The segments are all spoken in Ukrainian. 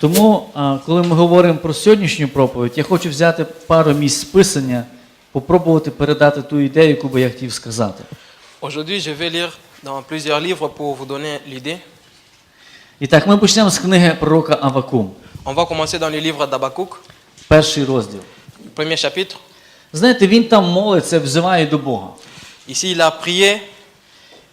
Тому, коли ми говоримо про сьогоднішню проповідь, я хочу взяти пару місць списання, попробувати передати ту ідею, яку би я хотів сказати. Aujourd'hui, je vais lire dans plusieurs livres pour vous donner l'idée. І так, ми почнемо з книги пророка Авакум, On va commencer dans le livre d'Abakouk, перший розділ. premier chapitre. Знаєте, він там молиться, взиває до Бога. Ici, il a prié.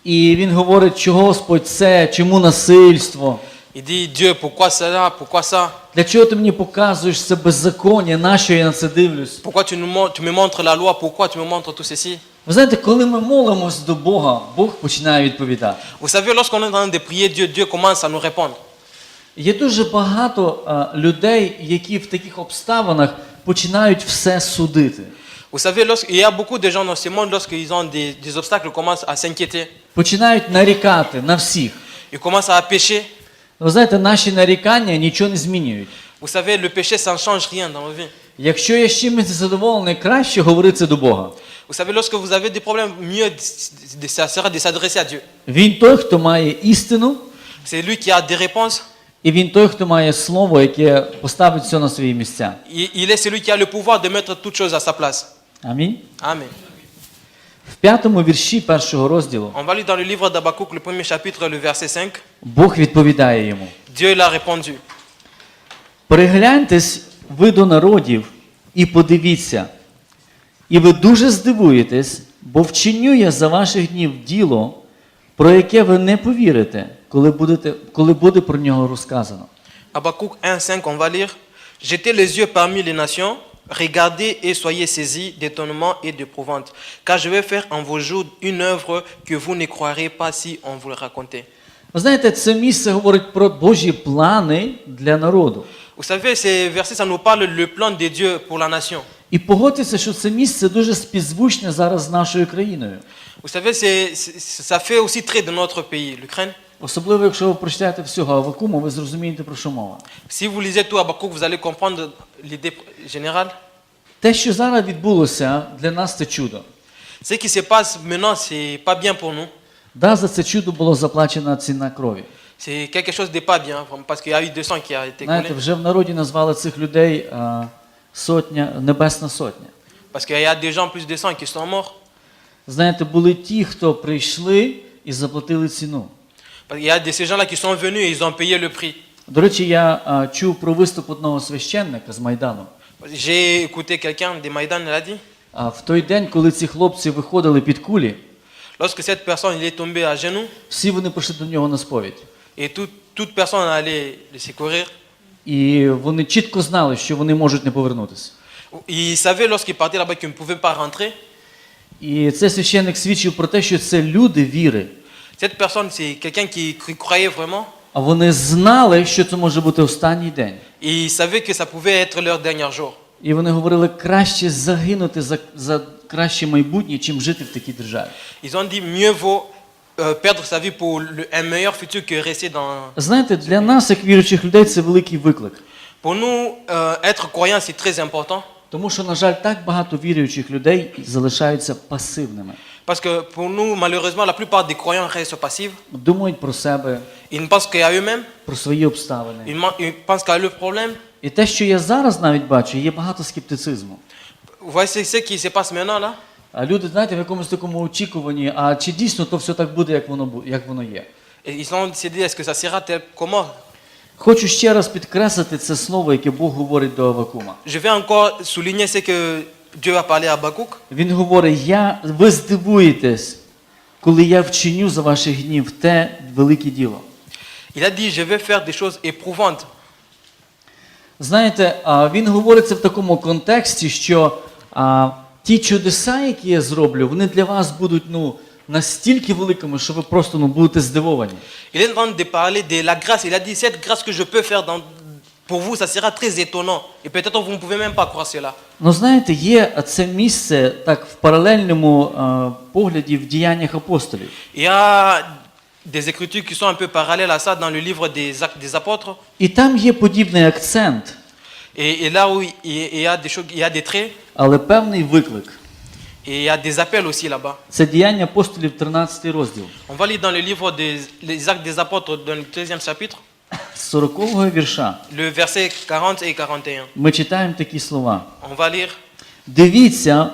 І він говорить, чого Господь це, чому насильство, Il dit Dieu, pourquoi cela Pourquoi ça для чого ти мені показуєш це беззаконня, на я на це дивлюсь? Pourquoi tu, nous, tu me montres la loi Pourquoi tu me montres tout ceci Ви знаєте, коли ми молимось до Бога, Бог починає відповідати. Vous savez, lorsqu'on est en train de prier Dieu, Dieu commence à nous répondre. Є дуже багато а, людей, які в таких обставинах починають все судити. Vous savez, lorsqu'il y a beaucoup de gens dans ce monde, lorsqu'ils ont des, des obstacles, ils commencent à s'inquiéter. Починають нарікати на всіх. Ils commencent à pécher. Ви знаєте, наші нарікання нічого не змінюють. Vous savez, le péché, ça ne change rien dans nos vies. Якщо я з чимось незадоволений, краще говорити це до Бога. Vous savez, lorsque vous avez des problèmes, mieux sera de s'adresser à Dieu. Він той, хто має істину, C'est lui qui a des réponses. і він той, хто має слово, яке поставить все на свої місця. Il est celui qui a le pouvoir de mettre toutes choses à sa place. Амінь. Amen. В п'ятому вірші першого розділу On va lire dans le livre d'Abakouk, le premier chapitre, le verset 5. Бог відповідає йому. Dieu l'a répondu. Перегляньтесь ви до народів і подивіться, і ви дуже здивуєтесь, бо вчиню я за ваших днів діло, про яке ви не повірите, коли, будете, коли буде про нього розказано. Habakkuk 1, 5, on va lire. Jetez les yeux parmi les nations, regardez et soyez saisis d'étonnement et d'épouvante, car je vais faire en vos jours une œuvre que vous ne croirez pas si on vous le racontait. Ви знаєте, це місце говорить про Божі плани для народу. Vous savez, ces versets, ça nous parle le plan de Dieu pour la nation. І погодьтеся, що це місце дуже співзвучне зараз з нашою країною. Vous savez, c'est- c'est- ça fait aussi trait de notre pays, l'Ukraine. Особливо, якщо ви прочитаєте всього Авакуму, ви зрозумієте, про що мова. Si vous lisez tout Habakkuk, vous allez comprendre l'idée générale. Те, що зараз відбулося, для нас це чудо. Ce qui se passe maintenant, c'est pas bien pour nous. Да, за це чудо було заплачена ціна крові. C'est quelque chose de pas bien, parce qu'il y a eu du sang qui a été Знаєте, coulé. вже в народі назвали цих людей а, сотня, небесна сотня. Parce qu'il y a des gens plus de sang qui sont morts. Знаєте, були ті, хто прийшли і заплатили ціну. Qu'il y a de ces gens-là qui sont venus et ils ont payé le prix. До речі, я а, чув про виступ одного священника з Майдану. J'ai écouté quelqu'un de Maïdan, il a dit, А в той день, коли ці хлопці виходили під кулі, lorsque cette personne il est tombé à genoux, всі вони прийшли до нього на сповідь. et tout- toute personne allait le secourir, І вони чітко знали, що вони можуть не повернутися. il savait là-bas ne pas rentrer. І цей священник свідчив про те, що це люди віри. Cette personne, c'est quelqu'un qui, croyait vraiment, А вони знали, що це може бути останній день. et il savait que ça pouvait être leur dernier jour. І вони говорили, краще загинути за, за краще майбутнє, чим жити в такій державі. Ils ont dit mieux vaut euh, perdre sa vie pour le- un meilleur futur que rester dans. Знаєте, для нас, як віруючих людей, це великий виклик. Pour nous, euh, être croyant, c'est très important. Тому що, на жаль, так багато віруючих людей залишаються пасивними. Parce que pour nous, malheureusement, la plupart des croyants restent passifs. Думають про себе, Ils ne pensent qu'à eux-mêmes. про свої обставини. Ils, man- ils pensent qu'à leurs problèmes. І те, що я зараз навіть бачу, є багато скептицизму. Voyez ce qui se passe maintenant là А люди, знаєте, в якомусь такому очікуванні, а чи дійсно то все так буде, як воно, бу- як воно є. Et Ils ont dit est-ce que ça sera tel comment Хочу ще раз підкреслити це слово, яке Бог говорить до Авакума. Je vais encore souligner ce que Dieu a parlé à Habakkuk. Він говорить: я, ви здивуєтесь, коли я вчиню за ваших днів те велике діло. Il a dit je vais faire des choses éprouvantes. Знаєте, а, він говорить це в такому контексті, що а, ті чудеса, які я зроблю, вони для вас будуть ну, настільки великими, що ви просто ну, будете здивовані. Il est en train de parler de la grâce. Il a dit cette grâce que je peux faire dans- pour vous, ça sera très étonnant. Et peut-être vous ne pouvez même pas croire cela. Ну, знаєте, є це місце так в паралельному а, погляді в діяннях апостолів. Il y a des écritures qui sont un peu parallèles à ça dans le livre des actes des apôtres. І там є подібний акцент, Et, et là où il y- il y a des choses, il y a des traits, але певний виклик. Et il y a des appels aussi là-bas. Це діяння апостолів, 13 розділ. On va lire dans le livre des les actes des apôtres, dans le 13e chapitre, З 40-го вірша le verset 40 et 41. ми читаємо такі слова. On va lire Дивіться,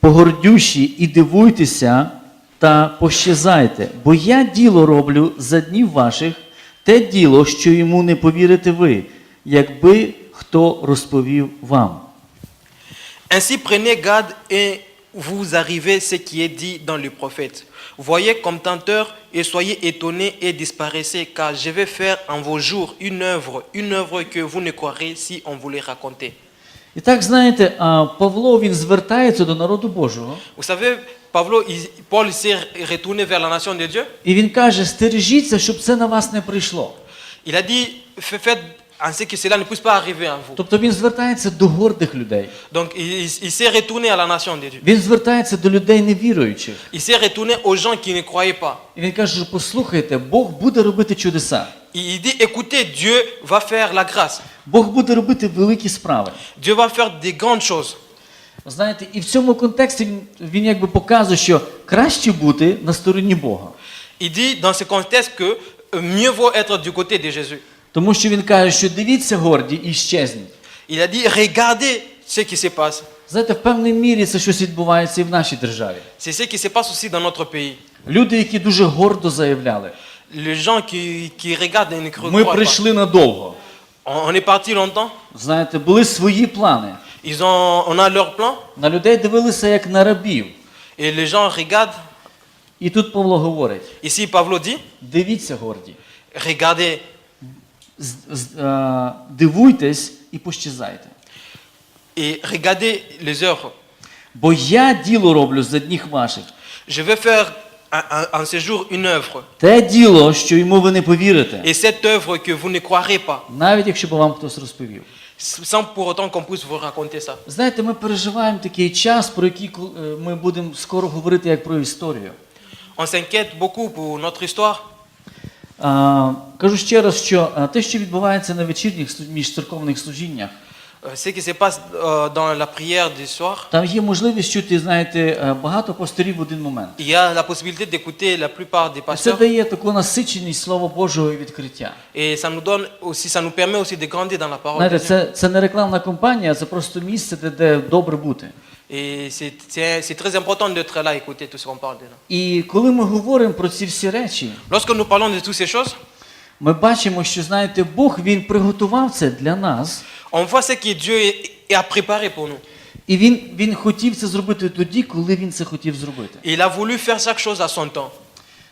погордющі, і дивуйтеся та пощезайте, бо я діло роблю за днів ваших, те діло, що йому не повірите ви, якби хто розповів вам. Ainsi prenez garde et vous arrivez ce qui est dit dans le prophète. Voyez comme tenteur et soyez étonnés et disparaissez, car je vais faire en vos jours une œuvre, une œuvre que vous ne croirez si on vous les racontait. І так, знаєте, а, Павло він звертається до народу Божого, Vous savez, Pablo, il- Paul s'est retourné vers la nation de Dieu. і він каже: стережіться, щоб це на вас не прийшло. Il a dit, Fa- faites en ce que cela ne puisse pas arriver à vous. Тобто він звертається до гордих людей. Donc il, il- il s'est retourné à la nation de Dieu. Він звертається до людей невіруючих. Il s'est retourné aux gens qui ne croyaient pas. І він каже, що послухайте, Бог буде робити чудеса. Il il dit, écoutez, Dieu va faire la grâce. Бог буде робити великі справи. Dieu va faire des grandes choses. Знаєте, і в цьому контексті він, він якби показує, що краще бути на стороні Бога. Il dit dans ce contexte que euh, mieux vaut être du côté de Jésus. Тому що він каже, що дивіться горді і щезніть. Il a dit, regardez ce qui se passe. Знаєте, в певній мірі це щось відбувається і в нашій державі. C'est ce qui se passe aussi dans notre pays. Люди, які дуже гордо заявляли, Les gens qui, qui regardent et ne croient ми прийшли надовго. On, est parti longtemps. Знаєте, були свої плани. Ils ont, on a leur plan. На людей дивилися як на рабів. Et les gens regardent. І тут Павло говорить: Ici, Pavlo dit, дивіться горді, regardez дивуйтесь і пощезайте. et regardez les heures. Бо я діло роблю за дніх ваших. Je vais faire en ce jour une œuvre. Те діло, що йому ви не повірите, Et cette œuvre que vous ne croirez pas, навіть якщо б вам хтось розповів. sans pour autant qu'on puisse vous raconter ça. Знаєте, ми переживаємо такий час, про який е, ми будемо скоро говорити як про історію. On s'inquiète beaucoup pour notre histoire. Кажу ще раз, що те, що відбувається на вечірніх міжцерковних служіннях, Euh, Ce qui se passe euh, dans la prière du soir, там є можливість чути, знаєте, е, багато пасторів в один момент. il y a la possibilité d'écouter la plupart des І Це дає таку насиченість Слова Божого і відкриття. Et ça nous donne aussi, ça nous permet aussi de grandir dans la parole Знаєте, це, це не рекламна кампанія, це просто місце, де, де добре бути. Et c'est- très important d'être là, écouter tout ce qu'on parle de là. І коли ми говоримо про ці всі речі, Lorsque nous parlons de toutes ces choses, ми бачимо, що знаєте, Бог він приготував це для нас, on voit ce que Dieu a préparé pour nous. і він, він хотів це зробити тоді, коли він це хотів зробити. Il a voulu faire chaque chose à son temps.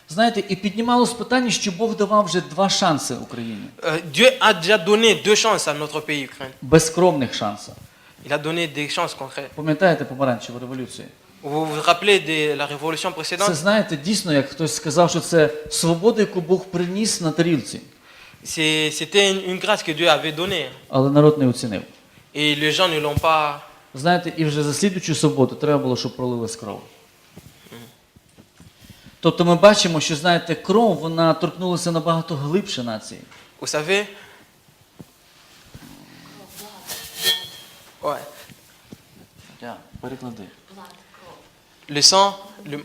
Знаєте, і піднімалось питання, що Бог давав вже два шанси Україні, Euh, Dieu a déjà donné deux chances à notre pays, Ukraine. безкромних шанси. Il a donné des chances concrètes. Пам'ятаєте помаранчеву революцію? Vous vous rappelez de la révolution Це précédente знаєте, дійсно, як хтось сказав, що це свобода, яку Бог приніс на тарілці, C'est- C'était une, une grâce que Dieu avait donnée. але народ не оцінив. Et les gens ne l'ont pas. Знаєте, і вже за слідучу суботу треба було, щоб пролилась кров. Тобто ми бачимо, що знаєте, кров вона торкнулася набагато глибше нації. Vous savez Ouais. Переклади. Le sang, le-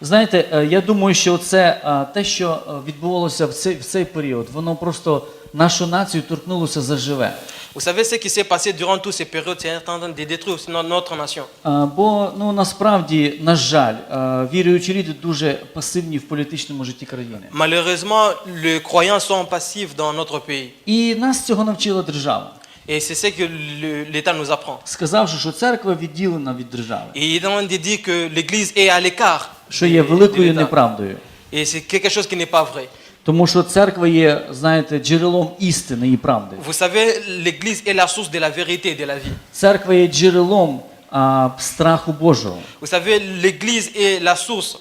Знаєте, е, я думаю, що це е, те, що е, відбувалося в цей, в цей період, воно просто нашу націю торкнулося заживе. vous savez ce qui s'est passé durant toutes ces périodes, c'est en train de détruire no- notre nation. Е, Бо ну насправді, на жаль, е, віруючі люди дуже пасивні в політичному житті країни. Malheureusement, les croyants sont passifs dans notre pays. І нас цього навчила держава, Et c'est ce que le- l'État nous apprend. сказавши, що церква відділена від держави, Et il est en train de dire que l'Église est à l'écart. що de- є de великою l'État. неправдою. Et c'est quelque chose qui n'est pas vrai. Тому що церква є, знаєте, джерелом істини і правди. Vous savez, l'Église est la source de la vérité de la vie. Церква є джерелом а, страху Божого. Vous savez, l'Église est la source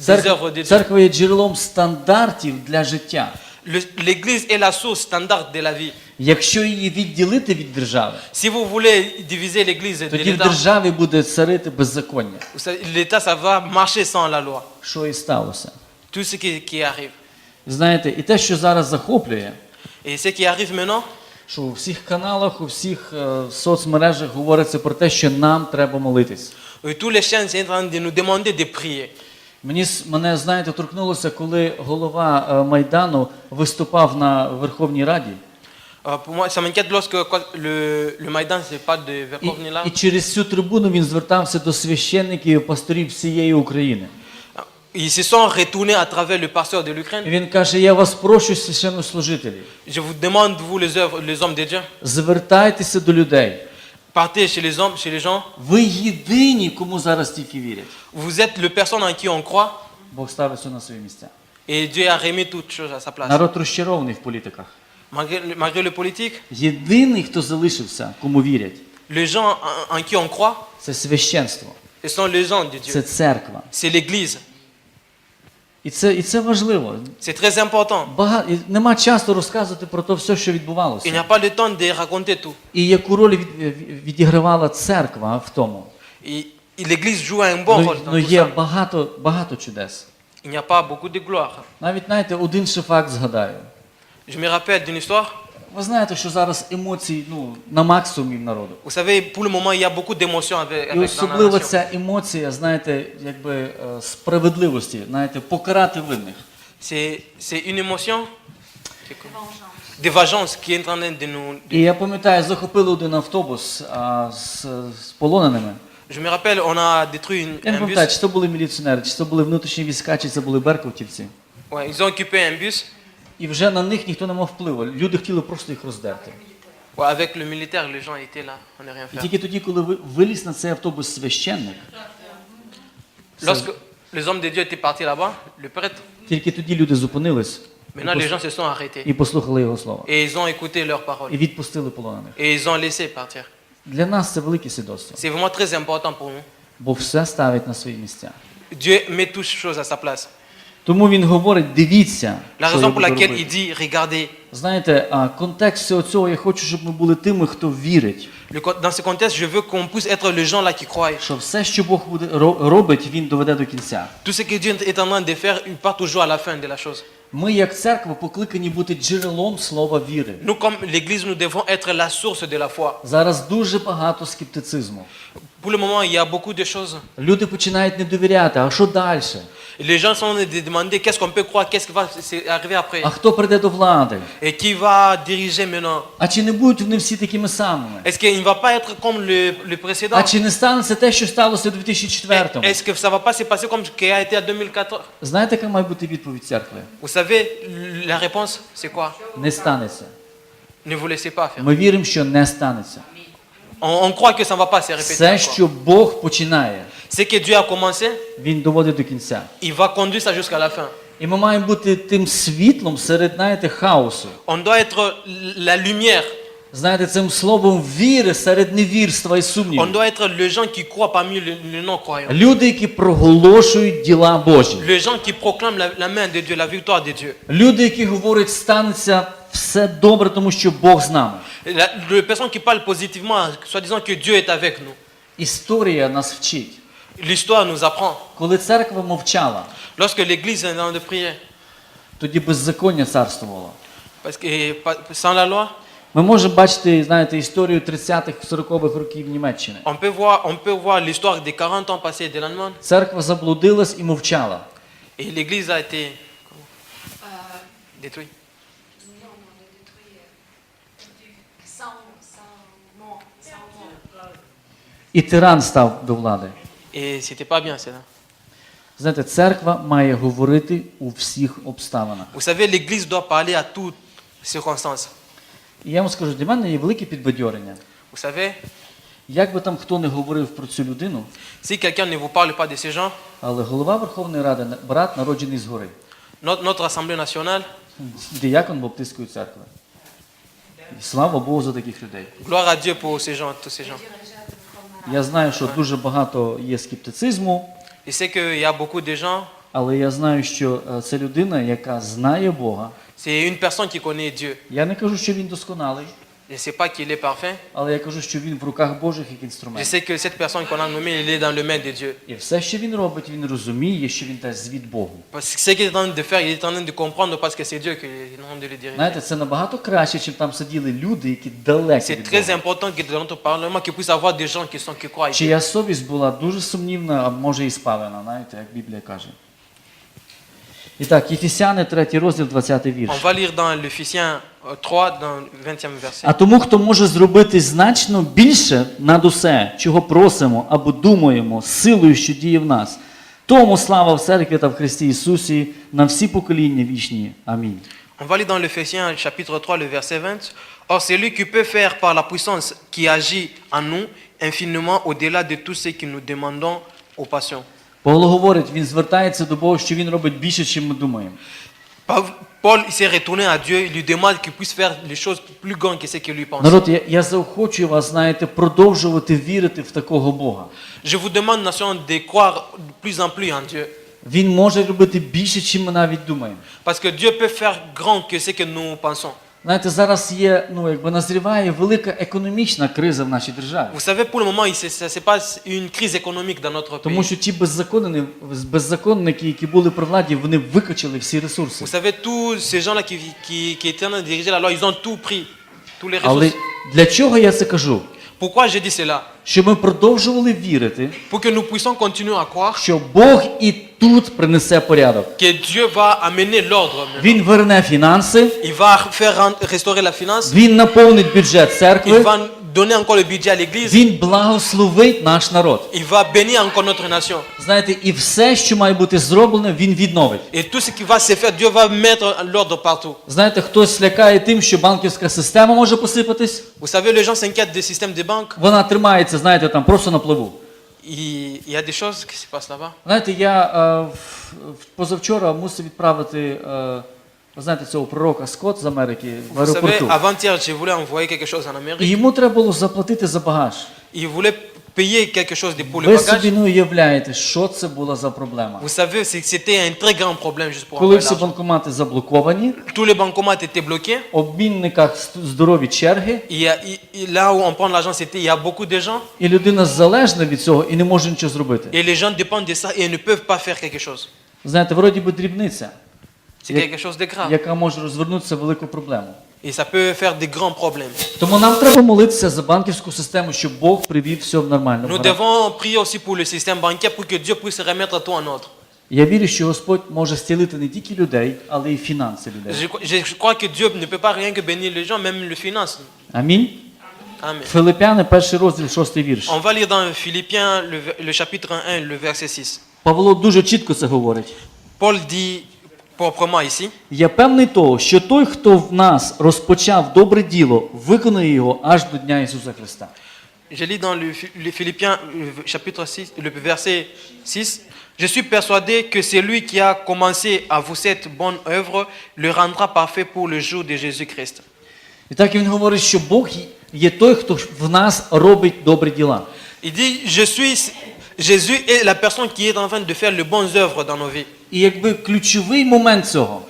des œuvres de Церква, Dieu. церква є джерелом стандартів для життя. L'Église est la source standard de la vie. Якщо її відділити від держави, Si vous voulez diviser l'Église de тоді в l'État, державі буде царити беззаконня. vous savez, l'État, ça va marcher sans la loi. Що і сталося. Tout ce qui, qui arrive. Знаєте, і те, що зараз захоплює, Et ce qui arrive maintenant, що у всіх каналах, у всіх е, соцмережах говориться про те, що нам треба молитись. Et tous les chaînes sont en train de nous demander de prier. Мені мене, знаєте, торкнулося, коли голова е, Майдану виступав на Верховній Раді. Pour moi, ça m'inquiète lorsque le, le Maïdan, ce pas de І, через цю трибуну він звертався до священників і пасторів всієї України. Ils se sont retournés à travers le pasteur de l'Ukraine. він каже: Я вас прошу, священнослужителі, Je vous demande, vous les, œuvres, les hommes de Dieu, звертайтеся до людей. partez chez les hommes, chez les gens. Ви єдині, кому зараз тільки вірять. Vous êtes les personnes en qui on croit. Бог ставить все на свої місця. Et Dieu a remis toutes choses à sa place. Народ розчарований в політиках. Malgré, le- malgré le politique, Єдиний, хто залишився, кому вірять, les gens en, en qui on croit, це священство, ce sont les gens de це Dieu. церква. C'est l'Église. І це, і це важливо. C'est très important. Нема часу розказувати про те все, що Il n'y відбувалося. a pas le temps de raconter tout. І яку роль від... від- відігравала церква в тому. І, і l'Église joue un bon Ну, rôle dans ну tout є ça. багато, багато чудес. Il n'y a pas beaucoup de gloire. Навіть знаєте, один ще факт згадаю. Je me rappelle d'une histoire. Ви знаєте, що зараз емоцій ну, на максимумі народу. Vous savez, pour le moment, il y a beaucoup d'émotions avec, І avec la особливо nation. ця емоція, знаєте, якби е, справедливості, знаєте, покарати винних. C'est c'est une émotion de vengeance qui est en train de nous... І я пам'ятаю, захопили один автобус а, з, з полоненими. Je me rappelle, on a détruit une- Я не un пам'ятаю, чи це були міліціонери, чи це були внутрішні війська, чи це були беркутівці. Ouais, ils ont occupé un bus. І вже на них ніхто не мав впливу. Люди хотіли просто їх роздерти. Avec le militaire, les gens étaient là. On n'a rien І fait. тільки тоді, коли ви- виліз на цей автобус священник, Lorsque les hommes de Dieu étaient partis là-bas, le prêtre, тільки тоді люди зупинились і maintenant les пос- gens se sont arrêtés. і послухали його слова. Et ils ont écouté leurs paroles. І відпустили полонених. Et ils ont laissé partir. Для нас це велике свідоцтво, C'est vraiment très important pour nous. бо все ставить на свої місця. Dieu met toutes choses à sa place. Тому він говорить: дивіться, La що я raison pour буду laquelle робити. il dit, regardez, Знаєте, а контекст всього цього я хочу, щоб ми були тими, хто вірить, Le co- dans ce contexte, je veux qu'on puisse être les gens là qui croient. що все, що Бог буде ро- робить, він доведе до кінця. Tout ce que Dieu est en train de faire, il part toujours à la fin de la chose. Ми, як церква, покликані бути джерелом слова віри. Nous, comme l'Église, nous devons être la source de la foi. Зараз дуже багато скептицизму. Pour le moment, il y a beaucoup de choses. Люди починають не довіряти. А що далі? Les gens sont en train de demander qu'est-ce qu'on peut croire, qu'est-ce qui va arriver après. А хто прийде до влади? Et qui va diriger maintenant. А чи не будуть вони всі такими самими? Est-ce qu'il ne va pas être comme le, le précédent А чи не станеться те, що сталося у 2004-му? Est-ce que ça va pas se passer comme ce qui a été en 2014 Знаєте, яка має бути відповідь церкви? Vous savez, la réponse, c'est quoi Не станеться. Ne vous laissez pas faire. Ми віримо, що не станеться. On, on croit que ça ne va pas se répéter. Все, encore. що Бог починає, Ce que Dieu a commencé, він доводить до кінця. il va conduire ça jusqu'à la fin. І ми маємо бути тим світлом серед, знаєте, хаосу. On doit être la lumière. Знаєте, цим словом віри серед невірства і On сумнівів. doit être les gens qui croient parmi les, les non-croyants. Люди, які проголошують діла Божі. Les gens qui proclament la, la main de Dieu, la victoire de Dieu. Люди, які говорять, станеться все добре, тому що Бог з нами. La- les personnes qui parlent positivement, soi-disant que Dieu est avec nous. Історія нас вчить. L'histoire nous apprend. Коли церква мовчала, Lorsque l'Église est en train de prier, тоді беззаконня царствувало. parce que pas- sans la loi, Ми можемо бачити, знаєте, історію 30-х, 40-х років Німеччини. on peut voir, on peut voir l'histoire des 40 ans passés de l'Allemagne. Церква заблудилась і мовчала. Et l'Église a été comment détruite. Non, non, on a détruit euh, sans, sans mort, sans mort. І тиран став до влади. Et c'était pas bien, cela. Знаєте, церква має говорити у всіх обставинах. Vous savez, l'Église doit parler à toutes circonstances. І я вам скажу, для мене є велике підбадьорення. Vous savez, Як би там хто не говорив про цю людину, si quelqu'un ne vous parle pas de ces gens, але голова Верховної Ради брат народжений згори, notre, notre Assemblée nationale, диякон Баптистської церкви. Слава Богу за таких людей. gloire à Dieu pour ces gens, tous ces gens. Я знаю, що дуже багато є скептицизму, Je sais qu'il y a beaucoup de gens, але я знаю, що е, це людина, яка знає Бога. c'est une personne qui connaît Dieu. Я не кажу, що він досконалий, Je sais pas qu'il est parfait. але я кажу, що він в руках Божих як Je інструмент. sais que cette personne qu'on a nommée, il est dans le main de Dieu. І все, що він робить, він розуміє, що він дасть звіт Богу. Parce que ce qu'il est en train de faire, il est en train de comprendre parce que c'est Dieu qui est en train de le diriger. Знаєте, це набагато краще, ніж там сиділи люди, які далекі C'est від très Бога. important que dans notre parlement, qu'il puisse avoir des gens qui sont qui croient. Чия совість була дуже сумнівна, а може і спалена, знаєте, як Біблія каже. І так, Єфесяни, 3 розділ, 20 вірш. On va lire dans euh, 3, dans le 20e verset. А тому, хто може зробити значно більше над усе, чого просимо або думаємо, силою, що діє в нас, тому слава в церкві та в Христі Ісусі на всі покоління вічні. Амінь. On va lire dans l'Ephésiens chapitre 3, le verset 20. Or, c'est lui qui peut faire par la puissance qui agit en nous infiniment au-delà de tout ce que nous demandons aux passions. Павло говорить, він звертається до Бога, що він робить більше, чим ми думаємо. Paul, s'est retourné à Dieu, il lui demande qu'il puisse faire les choses plus grandes que ce qu'il lui pense. Народ, я, я заохочую вас, знаєте, продовжувати вірити в такого Бога. Je vous demande, nation, de croire de plus en plus en Dieu. Він може робити більше, чим ми навіть думаємо. Parce que Dieu peut faire grand que ce que nous pensons. Знаєте, зараз є, ну якби назріває велика економічна криза в нашій державі. Vous savez, pour le moment, il se, ça se passe une crise économique dans notre pays. Тому що ті беззаконники, беззаконники, які були при владі, вони викачали всі ресурси. Vous savez, tous ces gens-là qui, qui, qui étaient en train de diriger la loi, ils ont tout pris, tous les ressources. Але для чого я це кажу? Pourquoi je dis cela Щоб ми продовжували вірити, Pour que nous puissions continuer à croire що Бог і тут принесе порядок. que Dieu va amener l'ordre. maintenant. Він верне фінанси, Il va faire ren- restaurer la finance, він наповнить бюджет il церкви, va donner encore le budget à l'église, він благословить наш народ. il va bénir encore notre nation. Знаєте, і все, що має бути зроблено, він відновить. Et tout ce qui va se faire, Dieu va mettre l'ordre partout. Знаєте, хтось лякає тим, що банківська система може посипатись. Vous savez, les gens s'inquiètent des systèmes de banque. Вона тримається, знаєте, там просто на пливу. Il, il y a des choses qui se passent là-bas. Знаєте, я е, в- в- позавчора мусив відправити, е, ви знаєте, цього пророка Скотт з Америки в аеропорту. avant-hier, je voulais envoyer quelque chose en І Amérique. йому треба було заплатити за багаж. Il voulait payer quelque chose de- pour le bagage. Ви собі не уявляєте, що це була за проблема. Vous savez, c'était un très grand problème juste pour Коли всі банкомати заблоковані, Tous les bancomats étaient bloqués. обмінниках здорові черги, il- là où on prend l'argent, c'était il y a beaucoup de gens. і людина залежна від цього і не може нічого зробити. Et les gens dépendent de ça et ne peuvent pas faire quelque chose. Знаєте, вроді би дрібниця, C'est quelque chose de grave. яка може розвернутися в велику проблему. Et ça peut faire des grands problèmes. Тому нам треба молитися за банківську систему, щоб Бог привів все в нормально. Nous devons prier aussi pour le système bancaire pour que Dieu puisse remettre tout en ordre. Я вірю, що Господь може зцілити не тільки людей, але й фінанси людей. Je, je crois que Dieu ne peut pas rien que bénir les gens, même les finances. Амінь. Amen. Филипяни, перший розділ, шостий вірш. On va lire dans Philippiens le, le chapitre 1, le verset 6. Павло дуже чітко це говорить. Paul dit ici, Я певний того, що той, хто в нас розпочав добре діло, виконує його аж до Дня Ісуса Христа. je lis dans le, le Philippiens chapitre 6, le verset 6, Je suis persuadé que celui qui a commencé à vous cette bonne œuvre le rendra parfait pour le jour de Jésus-Christ. І так він говорить, що Бог є той, хто в нас робить добрі діла. Il dit, je suis, Jésus est la personne qui est en train de faire les bonnes œuvres dans nos vies. І якби ключовий момент цього,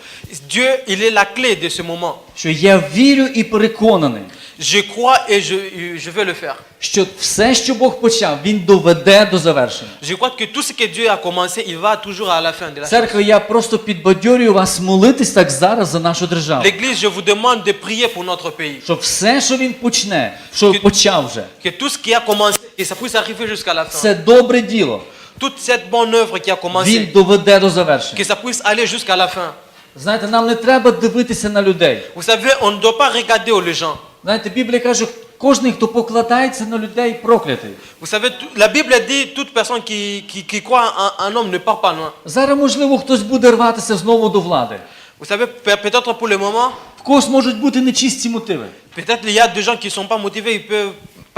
Dieu, il est la clé de ce moment. що я вірю і переконаний, Je crois et je, je veux le faire. що все, що Бог почав, він доведе до завершення. Je crois que tout ce que Dieu a commencé, il va toujours à la fin de la. Церква, я просто підбадьорюю вас молитись так зараз за нашу державу. L'église, je vous demande de prier pour notre pays. Щоб все, що він почне, що почав вже, Que tout ce qui a commencé, que ça puisse arriver jusqu'à la fin. це добре діло. Toute cette bonne œuvre qui a Він commencé, доведе до завершення. que ça puisse aller jusqu'à la fin. Знаєте, нам не треба дивитися на людей. Vous savez, on ne doit pas regarder aux gens. Знаєте, Біблія каже, кожен, хто покладається на людей, проклятий. Vous savez, la Bible dit toute personne qui, qui, qui croit en un homme ne part pas loin. Зараз, можливо, хтось буде рватися знову до влади. Vous savez, peut-être pour le moment, В когось можуть бути нечисті мотиви. peut-être il y a des gens qui ne sont pas motivés, ils peuvent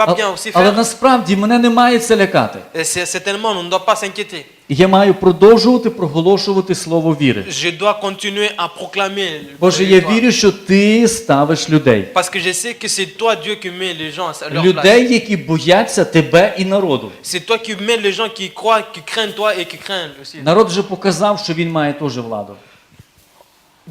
pas bien aussi Але faire. насправді мене не має це лякати. Et c'est- Certainement, on ne doit pas s'inquiéter. Я маю продовжувати проголошувати слово віри. Je dois continuer à proclamer. le- Боже, я вірю, що ти ставиш людей. Parce que je sais que c'est toi, Dieu, qui met les gens à leur place. Людей, які бояться тебе і народу. C'est toi qui mets les gens qui croient, qui craignent toi et qui craignent aussi. Народ вже показав, що він має теж владу.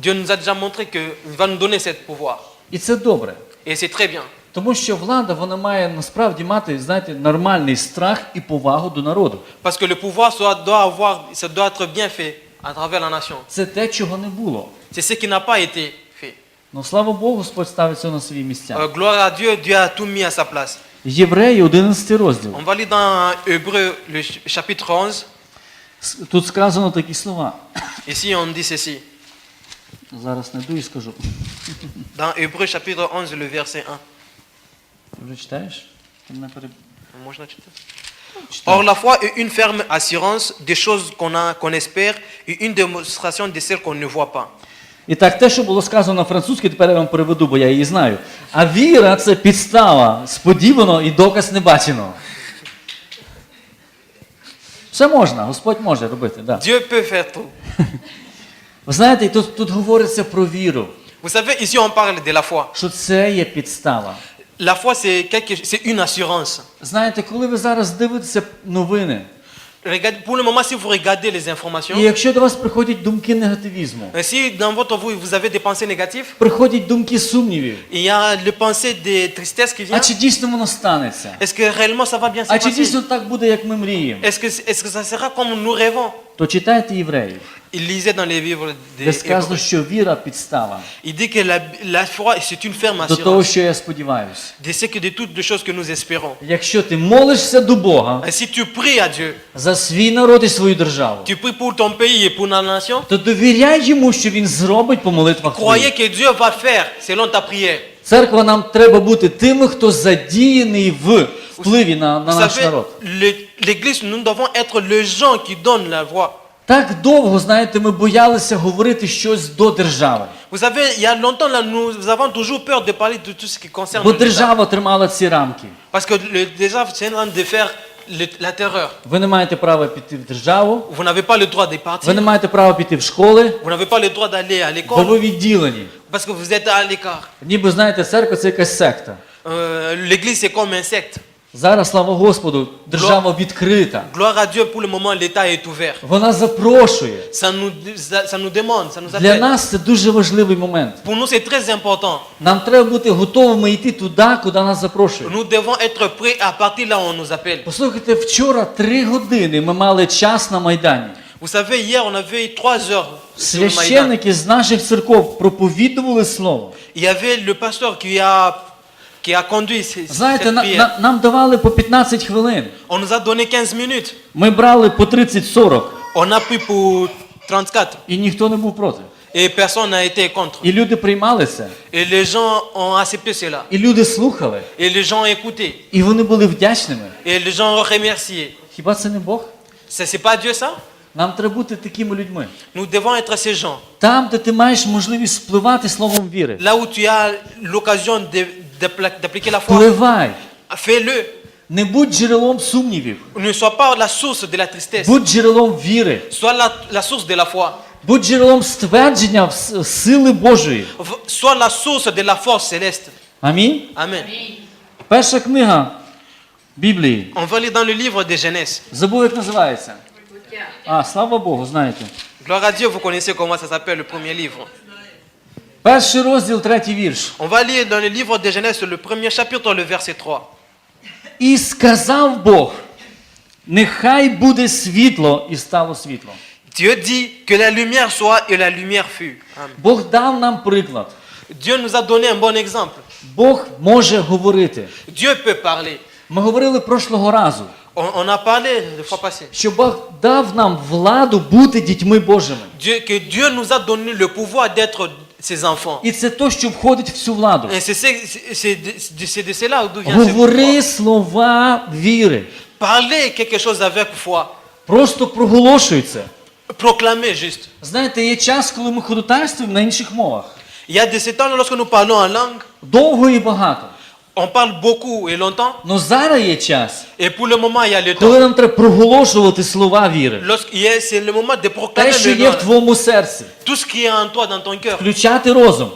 Dieu nous a déjà montré qu'il va nous donner ce pouvoir. І це добре. Et c'est très bien. Тому що влада вона має насправді мати, знаєте, нормальний страх і повагу до народу. Parce que le pouvoir soit- doit, avoir, ça doit être bien fait à travers la nation. Це те, чого не було. C'est ce qui n'a pas été fait. Ну слава Богу, Господь ставить це на свої місця. Euh, gloire à Dieu, Dieu a tout mis à sa place. Євреї, 11 розділ. On va lire dans Hébreu, le ch- chapitre 11. С- Тут сказано такі слова. Ici, on dit ceci. Зараз знайду і скажу. Dans Hébreu, chapitre 11, le verset 1. Ти вже читаєш? Ти мене переб- Можно читать Or, la foi est une ferme assurance des choses qu'on a- qu'on espère et une démonstration de celles qu'on ne voit pas. І так, те, що було сказано на французькій, тепер я вам переведу, бо я її знаю. А віра це підстава, сподівано і доказ небаченого. Все можна, Господь може робити. Да. Dieu peut faire tout. Ви знаєте, і тут, тут говориться про віру, Vous savez, ici, on parle de la foi. що це є підстава. La foi, c'est quelque- c'est une assurance. Знаєте, коли ви зараз дивитеся новини, Regardez- pour le moment, si vous regardez les і якщо до вас приходять думки негативізму, euh, si dans votre vie, vous avez des pensées négatives, приходять думки сумнівів, il y a les pensées de tristesse qui а чи дійсно воно станеться? est-ce que réellement ça va bien se А чи passer дійсно так буде, як ми мріємо? Est-ce que, est-ce que ça sera comme nous rêvons То читайте євреїв, Il lisait dans les livres де des сказано, Hébreux. що віра підстава Il dit que la, la foi, c'est une ferme до того, assurance що я сподіваюся. de ce que de toutes les choses que nous espérons. Якщо ти молишся до Бога Et tu pries à Dieu, за свій народ і свою державу, tu pries pour ton pays et pour la nation, то довіряй йому, що він зробить по молитвах croyez твоїх. que Dieu va faire selon ta prière. Церква нам треба бути тими, хто задіяний в впливі на, на Vous наш savez, народ. le- l'Église, nous devons être les gens qui donnent la voix. Так довго, знаєте, ми боялися говорити щось до держави. Vous savez, il y a longtemps, là, nous avons toujours peur de parler de tout ce qui concerne Бо держава тримала ці рамки. Parce que le, déjà, c'est en train de faire le- la terreur. Ви не маєте права піти в державу, Vous n'avez pas le droit de partir. ви не маєте права піти в школи, Vous n'avez pas le droit d'aller à l'école. бо ви відділені. parce que vous êtes à l'écart. Ніби знаєте, церква це якась секта. Euh, L'église, c'est comme un secte. Зараз, слава Господу, держава відкрита. Gloire à Dieu, pour le moment, l'État est ouvert. Вона запрошує. Ça nous, ça, nous demande, ça nous Для нас це дуже важливий момент. Pour nous, c'est très important. Нам треба бути готовими йти туди, куди нас запрошують. Nous devons être prêts à partir là où on nous appelle. Послухайте, вчора три години ми мали час на Майдані. Vous savez, hier, on avait trois heures. Священники з наших церков проповідували слово. Il y avait le pasteur qui a, qui a conduit ces- Знаєте, на, prière. на- нам давали по 15 хвилин. On nous a donné 15 minutes. Ми брали по 30-40, On a pris pour 34. і ніхто не був проти. Et personne n'a été contre. І люди приймали Et les gens ont accepté cela. і люди слухали, Et les gens ont écouté. і вони були вдячними. Et les gens ont remercié. Хіба це не Бог? C'est c'est pas Dieu ça Нам треба бути такими людьми. Nous devons être ces gens. Там, де ти маєш можливість впливати словом віри. Là où tu as l'occasion de- d'appliquer la foi, Впливай. fais-le. Не будь джерелом сумнівів. Ne sois pas la source de la tristesse. Будь джерелом віри. Sois la, la source de la foi. Будь джерелом ствердження в с- сили Божої. V- Sois la source de la force céleste. Амінь. Amen. Перша книга Біблії. On va lire dans le livre de Genèse. Забув, як називається. А, слава Богу, знаєте. Gloire à Dieu, vous connaissez comment ça s'appelle le premier livre. Перший розділ, третій вірш. On va lire dans le livre de Genèse, le premier chapitre, le verset 3. І сказав Бог, нехай буде світло, і стало світло. Dieu dit que la lumière soit et la lumière fut. Amen. Бог дав нам приклад. Dieu nous a donné un bon exemple. Бог може говорити. Dieu peut parler. Ми говорили прошлого разу, On, on a parlé la fois passée. що Бог дав нам владу бути дітьми Божими. Dieu, que Dieu nous a donné le pouvoir d'être ses enfants. І це то, що входить в цю владу. Et c'est c'est- c'est- de, c'est de cela d'où vient ce Говори pouvoir. слова віри. Parler quelque chose avec foi. Просто проголошуй це. Proclamer juste. Знаєте, є час, коли ми ходатайствуємо на інших мовах. Il y a de ces temps lorsque nous parlons en langue, Довго і багато. On parle beaucoup et longtemps. Но зараз є час, Et pour le moment, il y a le temps. коли нам треба проголошувати слова віри. Lorsqu'il y C'est le moment de Те, proclamer що є в твоєму серці. Tout ce qui est en toi, dans ton cœur. Включати розум,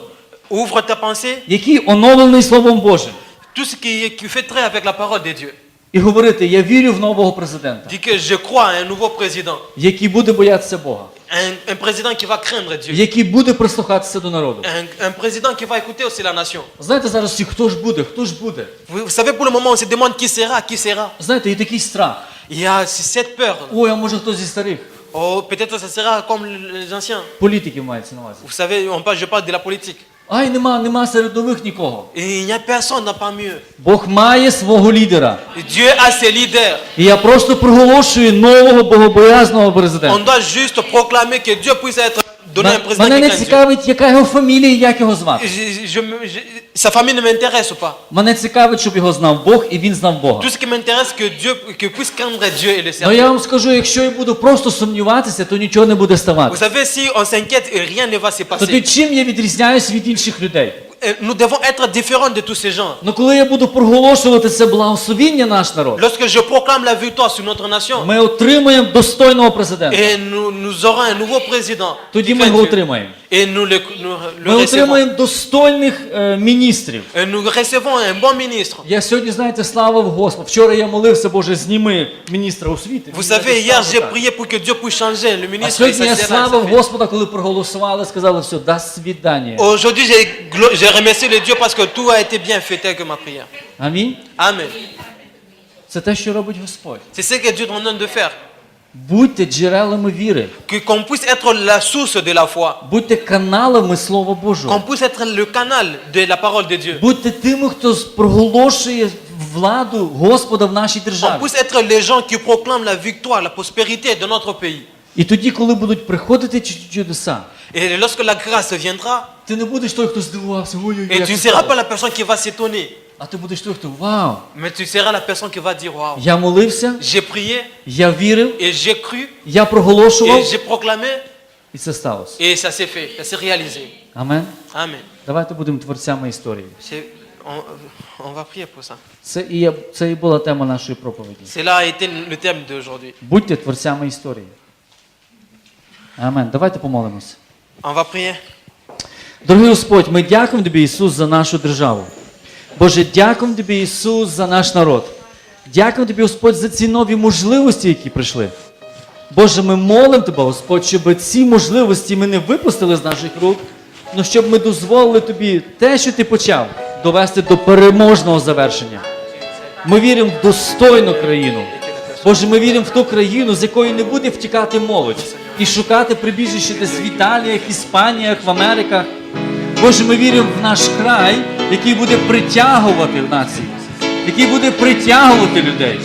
Ouvre ta pensée. який оновлений Словом Божим. Tout ce qui, qui fait trait avec la parole de Dieu. І говорити, я вірю в нового президента, Dis que je crois à un nouveau président. який буде боятися Бога. Un, un président qui va craindre Dieu. який буде прислухатися до народу. Un, un président qui va écouter aussi la nation. Знаєте зараз всі, хто ж буде, хто ж буде? Vous, vous savez, pour le moment, on se demande qui sera, qui sera. Знаєте, і такий страх. Il y a cette peur. Ой, а може хтось зі старих Oh, peut-être ça sera comme les anciens. політиків мається на увазі. Vous savez, on parle, je parle de la politique. Ай, нема, нема серед нових нікого. Et il n'y a personne n'a pas mieux. Бог має свого лідера. Dieu a ses leaders. І я просто проголошую нового богобоязного On президента. doit juste proclamer que Dieu puisse être un М- Мене не цікавить, яка його фамілія і як його звати. Sa famille ne m'intéresse pas. Мене цікавить, щоб його знав Бог і він знав Бога. Tout ce qui m'intéresse, que Dieu que puisse craindre Dieu et le Ну я вам скажу, якщо я буду просто сумніватися, то нічого не буде Vous ставати. savez, si on s'inquiète, rien ne va se Тоді чим я відрізняюсь від інших людей? Euh, Nous devons être différents de tous ces gens. Ну коли я буду проголошувати це благословіння наш народ, Lorsque je proclame la victoire sur notre nation, ми отримаємо достойного президента. et nous, nous aurons un nouveau président, Тоді ми craint його Dieu, отримаємо. Et nous le, nous le Ми recevons. отримаємо достойних е, міністрів. Et nous recevons un bon ministre. Я сьогодні, знаєте, слава в Господь. Вчора я молився, Боже, зніми міністра освіти. Vous savez, hier j'ai prié pour que Dieu puisse changer le А ministre. сьогодні я sera- славив. Господа, коли проголосували, сказали, все, до свідання. Aujourd'hui, j'ai glo- j'ai remercié le Dieu parce que tout a été bien fait que ma prière. Амінь. Amen. Це те, що робить Господь. C'est ce que Dieu nous demande de faire. Будьте джерелами віри, Qu'on puisse être la source de la foi. будьте каналами Слова Qu'on puisse être le canal de la parole de Dieu. Будьте тими, хто проголошує владу Господа в нашій державі. puisse être les gens qui proclament la victoire, la prospérité de notre pays. І тоді, коли будуть приходити чудеса, Et lorsque la grâce viendra, ти не будеш той, хто здивувався. Ой-ой-ой, et tu ne seras pas la personne qui va s'étonner, А ти будеш той, вау. mais tu seras la personne qui va dire Waouh, Я молився, j'ai prié, я вірив, et j'ai cru, я et проголошував, j'ai proclamé, і це сталося. et ça s'est fait, ça s'est réalisé. Амен. Amen. Давайте будемо творцями історії. C'est- On, on va prier pour ça. Це і, є- це і була тема нашої проповіді. Cela a été le thème d'aujourd'hui. Будьте творцями історії. Амен. Давайте помолимося. On va prier. Дорогий Господь, ми дякуємо Тобі, Ісус, за нашу державу. Боже, дякуємо Тобі, Ісус, за наш народ. Дякуємо Тобі, Господь, за ці нові можливості, які прийшли. Боже, ми молимо Тебе, Господь, щоб ці можливості ми не випустили з наших рук, але щоб ми дозволили Тобі те, що Ти почав, довести до переможного завершення. Ми віримо в достойну країну. Боже, ми віримо в ту країну, з якої не буде втікати молодь і шукати прибіжище десь в Італіях, Іспаніях, в Америках. Боже, ми віримо в наш край, який буде притягувати нації, який буде притягувати людей.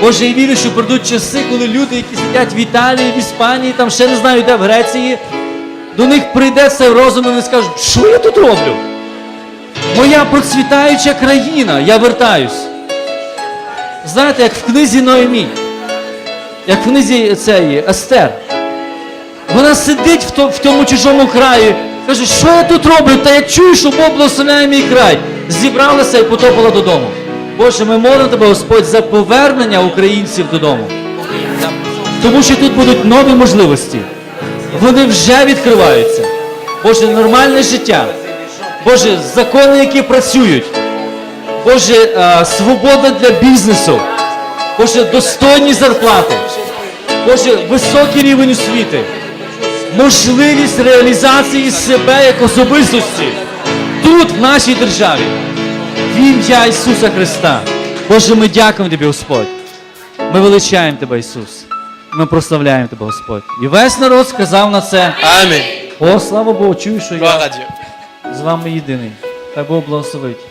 Боже, я вірю, що прийдуть часи, коли люди, які сидять в Італії, в Іспанії, там ще не знаю, де в Греції, до них прийде цей розум і вони скажуть, що я тут роблю? Моя процвітаюча країна, я вертаюсь. Знаєте, як в книзі Ноемі, як в книзі цієї Естер. Вона сидить в, тому чужому краї, каже, що я тут роблю? Та я чую, що Бог благословляє мій край. Зібралася і потопила додому. Боже, ми молимо тебе, Господь, за повернення українців додому. Тому що тут будуть нові можливості. Вони вже відкриваються. Боже, нормальне життя. Боже, закони, які працюють. Боже, свобода для бізнесу. Боже, достойні зарплати. Боже, високий рівень освіти. Можливість реалізації себе як особистості тут, в нашій державі. В ім'я Ісуса Христа. Боже, ми дякуємо Тобі, Господь. Ми величаємо Тебе, Ісус. Ми прославляємо Тебе, Господь. І весь народ сказав на це. Amen. О, слава Богу, чую, що я з вами єдиний. Хай Бог благословить.